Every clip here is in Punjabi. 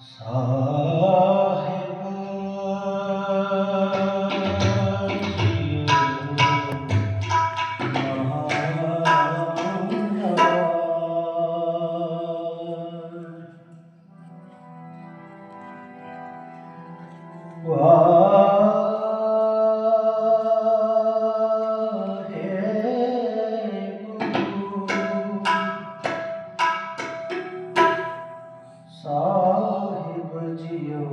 ਸਾਹਿਬ ਸਾਹਿਬ ਜੀਓ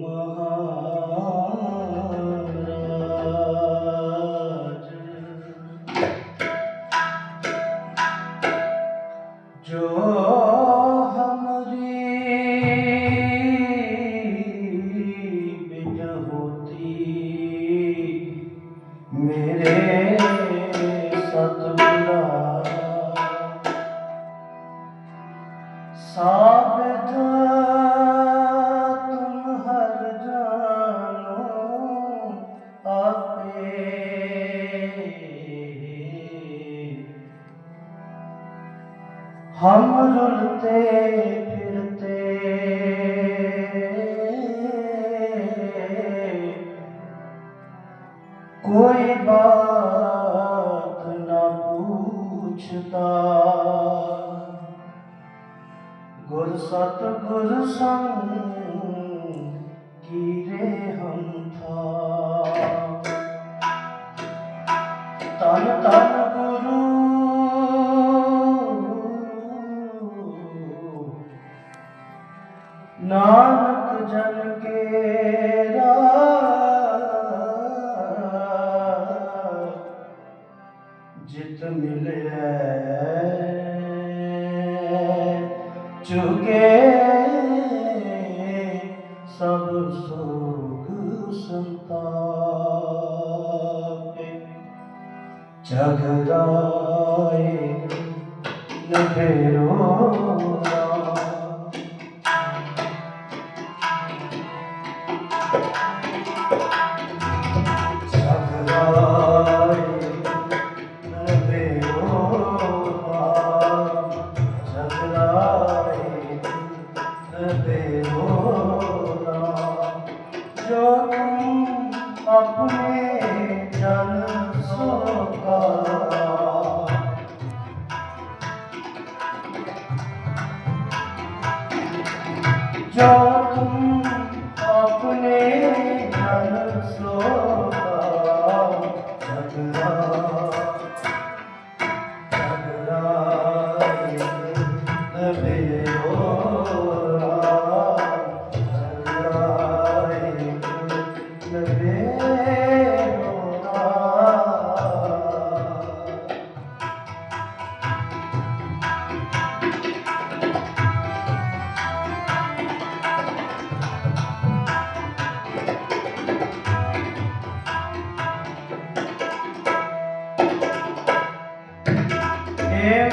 ਮਹਾਰਾਜ संग गिरे हम था तन तन गुरु नानक जन के जित मिले चुके ਸਭ ਸੋਗ ਸੰਤਾਪੇ। ਜਗਰਾਏ ਨਭੇਰੋ ਜੋ ਤੁਮ ਆਪਣੇ ਜਨ ਸੋਕਾ ਜੋ ਤੁਮ ਆਪਣੇ ਜਨ ਸੋ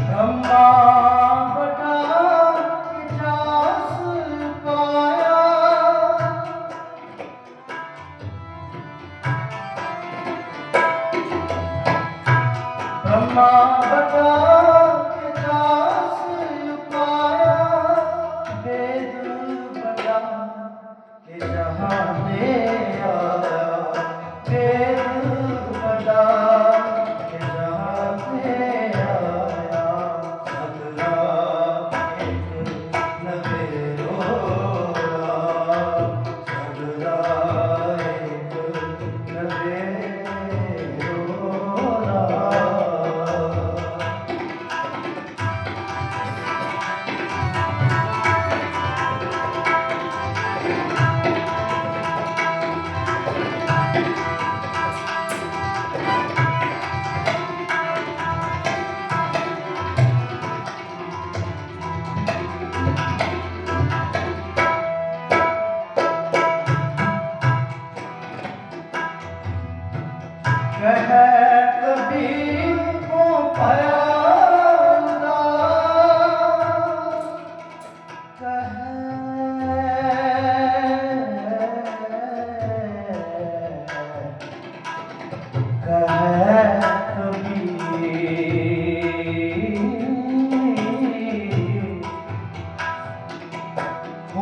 બ્રહ્મા